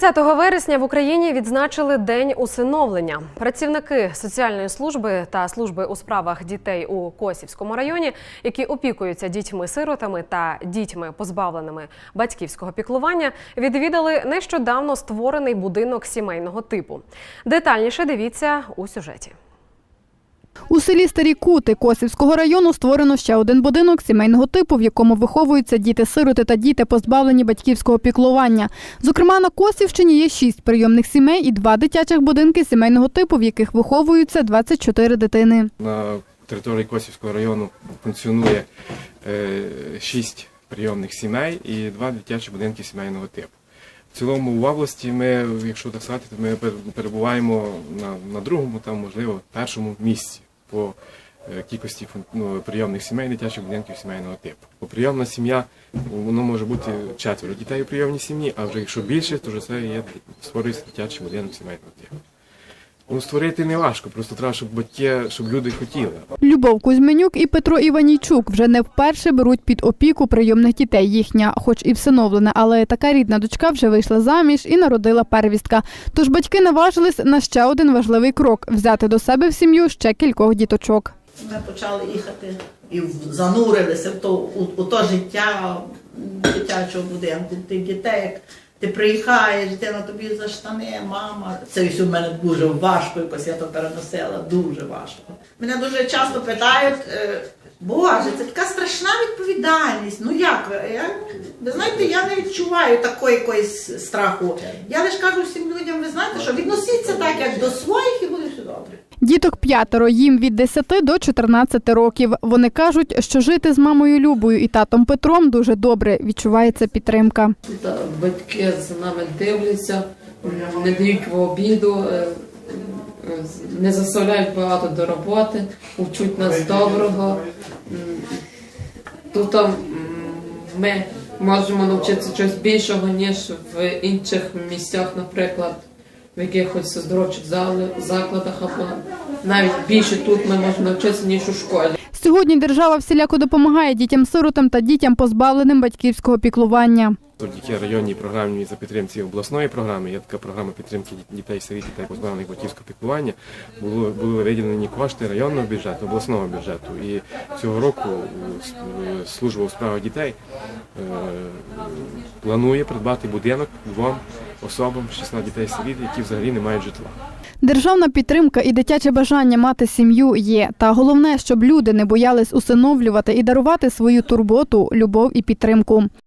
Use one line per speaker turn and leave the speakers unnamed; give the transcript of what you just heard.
30 вересня в Україні відзначили День усиновлення. Працівники соціальної служби та служби у справах дітей у Косівському районі, які опікуються дітьми-сиротами та дітьми, позбавленими батьківського піклування, відвідали нещодавно створений будинок сімейного типу. Детальніше дивіться у сюжеті.
У селі Старі Кути Косівського району створено ще один будинок сімейного типу, в якому виховуються діти-сироти та діти, позбавлені батьківського піклування. Зокрема, на Косівщині є шість прийомних сімей і два дитячих будинки сімейного типу, в яких виховуються 24 дитини.
На території Косівського району функціонує е, шість прийомних сімей і два дитячі будинки сімейного типу. В цілому в області ми, якщо так сказати, ми перебуваємо на, на другому, там, можливо, першому місці по е, кількості ну, прийомних сімей, дитячих будинків сімейного типу. Бо прийомна сім'я, воно може бути четверо дітей у прийомній сім'ї, а вже якщо більше, то вже це є створюється дитячий будинок сімейного типу. Ну, створити не важко, просто треба, щоб батьки, щоб люди хотіли.
Любов Кузьменюк і Петро Іванійчук вже не вперше беруть під опіку прийомних дітей. Їхня, хоч і всиновлена, але така рідна дочка вже вийшла заміж і народила первістка. Тож батьки наважились на ще один важливий крок взяти до себе в сім'ю ще кількох діточок.
Ми почали їхати і занурилися в то, у, у то життя дитячого будинку. Ти дітей, як ти приїхаєш, дитина тобі за штани, мама. Це в мене дуже важко, якось я то переносила, дуже важко. Мене дуже часто питають, е, Боже, це така страшна відповідальність. Ну як ви? Я, ви знаєте, я не відчуваю такої якоїсь страху. Я лише кажу всім людям, ви знаєте, що відносіться так, як до своїх, і буде все добре.
Діток п'ятеро, їм від 10 до 14 років. Вони кажуть, що жити з мамою Любою і татом Петром дуже добре відчувається підтримка.
Батьки за нами дивляться, не дають в обіду, е, е, не заставляють багато до роботи, вчуть нас доброго. Тут ми можемо навчитися чогось більшого, ніж в інших місцях, наприклад, в якихось оздоровчих закладах, або навіть більше тут ми можемо навчитися, ніж у школі.
Сьогодні держава всіляко допомагає дітям-сиротам та дітям, позбавленим батьківського піклування.
Завдяки районній програмі за підтримки обласної програми, є така програма підтримки дітей сиріт та позбавлених батьківського піклування. Було, були виділені кошти районного бюджету, обласного бюджету. І цього року служба у справах дітей е, планує придбати будинок двом особам 16 дітей сиріт, які взагалі не мають житла.
Державна підтримка і дитяче бажання мати сім'ю є. Та головне, щоб люди не боялись усиновлювати і дарувати свою турботу, любов і підтримку.